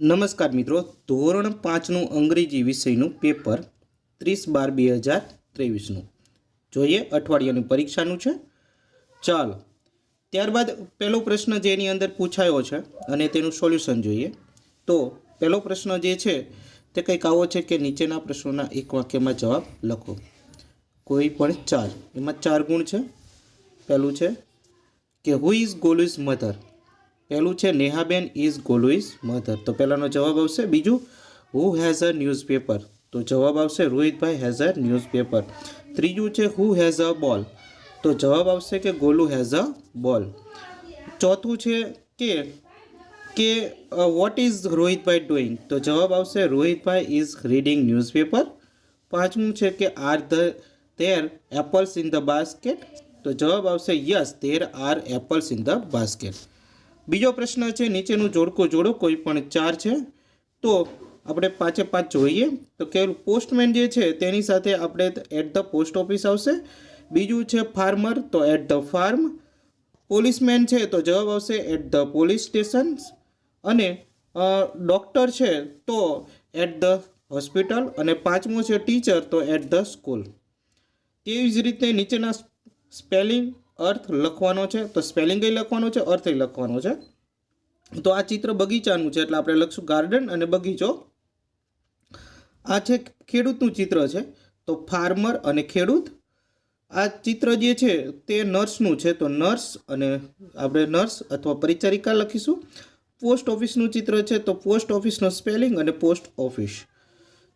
નમસ્કાર મિત્રો, ધોરણ પાંચનું અંગ્રેજી વિષયનું પેપર ત્રીસ બાર બે હજાર ત્રેવીસનું. જોઈએ અઠવાડિયાની પરીક્ષાનું છે. ચાલો, ત્યારબાદ પહેલો પ્રશ્ન જે એની અંદર પૂછાયો છે અને તેનું સોલ્યુશન જોઈએ. તો પહેલો પ્રશ્ન જે છે તે કંઈક આવો છે કે નીચેના પ્રશ્નોના એક વાક્યમાં જવાબ લખો. કોઈ પણ ચાર, એમાં ચાર ગુણ છે. પહેલું છે કે હુ ઇઝ ગોલુઝ મધર પહેલું છે, નેહાબેન ઇઝ ગોલુઇઝ મધર. તો પહેલાંનો જવાબ આવશે બીજું, હુ હેઝ અ ન્યૂઝપેપર? તો જવાબ આવશે, રોહિતભાઈ હેઝ અ ન્યૂઝપેપર. ત્રીજું છે, હુ હેઝ અ બોલ? તો જવાબ આવશે કે ગોલુ હેઝ અ બોલ. ચોથું છે કે કે વોટ ઇઝ રોહિતભાઈ ડુઈંગ? તો જવાબ આવશે, રોહિતભાઈ ઇઝ રીડિંગ ન્યૂઝપેપર. પાંચમું છે કે, are the there apples in the basket? તો જવાબ આવશે, yes there are apples in the basket. બીજો પ્રશ્ન છે, નીચેનું જોડકો જોડો, કોઈ પણ ચાર છે. તો આપણે પાંચે પાંચ જોઈએ. તો કેવું પોસ્ટમેન જે છે, તેની સાથે આપણે એટ ધ પોસ્ટ ઓફિસ આવશે. બીજું છે ફાર્મર તો એટ ધ ફાર્મ પોલીસમેન છે, તો જવાબ આવશે એટ ધ પોલીસ સ્ટેશન અને ડૉક્ટર છે, તો એટ ધ હોસ્પિટલ અને પાંચમો છે ટીચર તો એટ ધ સ્કૂલ તેવી જ રીતે નીચેના સ્પેલિંગ અર્થ લખવાનો છે, તો સ્પેલિંગ લખવાનો છે, અર્થ લખવાનો છે. તો આ ચિત્ર બગીચાનું છે, એટલે આપણે લખશું ગાર્ડન અને બગીચો. આ છે ખેડૂતનું ચિત્ર છે, તો ફાર્મર અને ખેડૂત. આ ચિત્ર જે છે, તે નર્સનું છે, તો નર્સ અને આપણે નર્સ અથવા પરિચારિકા લખીશું. પોસ્ટ ઓફિસનું ચિત્ર છે, તો પોસ્ટ ઓફિસનો સ્પેલિંગ અને પોસ્ટ ઓફિસ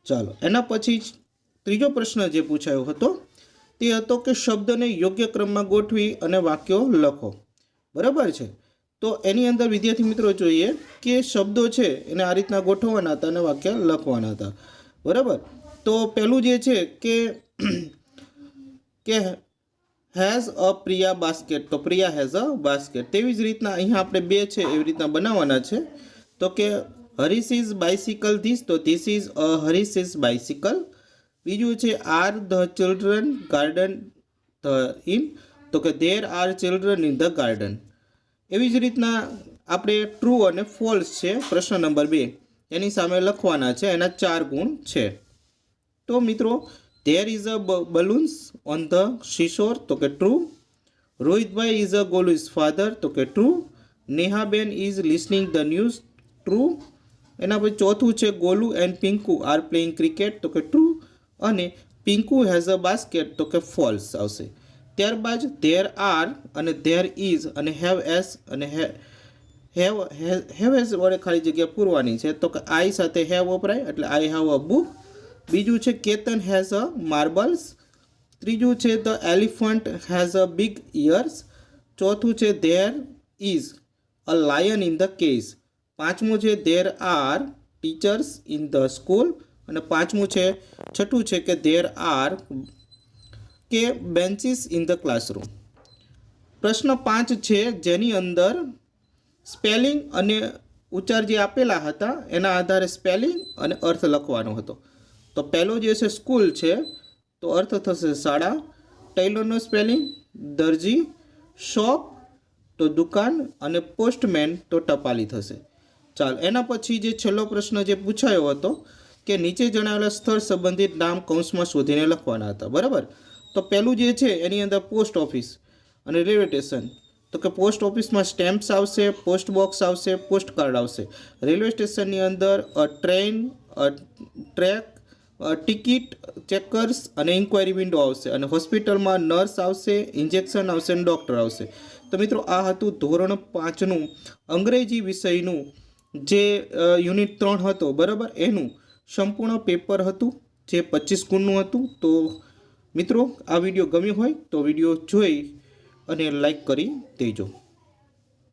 ચાલો, એના પછી ત્રીજો પ્રશ્ન જે પૂછાયો હતો તે હતો કે શબ્દને યોગ્ય ક્રમમાં ગોઠવી અને વાક્યો લખો. બરાબર છે? તો એની અંદર વિદ્યાર્થી મિત્રો જોઈએ કે શબ્દો છે એને આ રીતના ગોઠવવાના હતા અને વાક્ય લખવાના હતા. બરાબર? તો પહેલું જે છે કે કે હેઝ અ પ્રિયા બાસ્કેટ તો પ્રિયા હેઝ અ બાસ્કેટ તેવી જ રીતના અહીંયા આપણે બે છે એવી રીતના બનાવવાના છે. તો કે હરીસ ઇઝ બાઇસિકલ ધીસ. તો this is a Harish is bicycle બીજું છે are the children garden the in તો કે there are children in the garden એવી જ રીતના આપણે ટ્રુ અને ફોલ્સ છે, પ્રશ્ન નંબર બે. એની સામે લખવાના છે, એના ચાર ગુણ છે. તો મિત્રો there is a balloons on the seashore તો કે true Rohitbhai is a Golu is father તો કે true Nehaben is listening the news true એના પછી ચોથું છે, Golu and Pinku are playing cricket તો કે ટ્રુ અને પિંકુ હેઝ અ બાસ્કેટ તો કે ફોલ્સ આવશે. ત્યારબાદ ધેર આર અને ધેર ઇઝ અને હેવ એસ અને હેવ હેવ એસ વડે ખાલી જગ્યા પૂરવાની છે. તો કે આઈ સાથે હેવ વપરાય, એટલે આઈ હેવ અ બુક બીજું છે કેતન હેઝ અ માર્બલ્સ ત્રીજું છે the elephant has a big ears ચોથું છે there is a lion in the case પાંચમું છે there are teachers in the school અને પાંચમું છે, છઠ્ઠું છે કે ધેર આર કે બેન્ચીસ ઇન ધ ક્લાસરૂમ પ્રશ્ન પાંચ છે, જેની અંદર સ્પેલિંગ અને ઉચ્ચાર જે આપેલા હતા, એના આધારે સ્પેલિંગ અને અર્થ લખવાનો હતો. તો પહેલો જે છે સ્કૂલ છે, તો અર્થ થશે શાળા, ટેલરનો સ્પેલિંગ દરજી, શોપ, તો દુકાન અને પોસ્ટમેન તો ટપાલી થશે. ચાલ, એના પછી જે છેલ્લો પ્રશ્ન જે પૂછાયો હતો કે નીચે જણાવેલા સ્થળ સંબંધિત નામ કૌંસમાં શોધીને લખવાના હતા, બરાબર? તો પહેલું જે છે એની અંદર પોસ્ટ ઓફિસ અને રેલવે સ્ટેશન તો કે પોસ્ટ ઓફિસમાં સ્ટેમ્પ્સ આવશે, પોસ્ટ બોક્સ આવશે, પોસ્ટ કાર્ડ આવશે. રેલવે સ્ટેશનની અંદર ટ્રેન ટ્રેક ટિકિટ, ચેકર્સ અને ઇન્ક્વાયરી વિન્ડો આવશે. અને હોસ્પિટલમાં નર્સ આવશે, ઇન્જેક્શન આવશે અને ડૉક્ટર આવશે. તો મિત્રો, આ હતું ધોરણ પાંચનું અંગ્રેજી વિષયનું જે યુનિટ ત્રણ હતો, બરાબર? એનું સંપૂર્ણ પેપર હતું, જે પચીસ ગુણનું હતું. તો મિત્રો, આ વીડિયો ગમ્યો હોય તો વીડિયો જોઈ અને લાઈક કરી દેજો.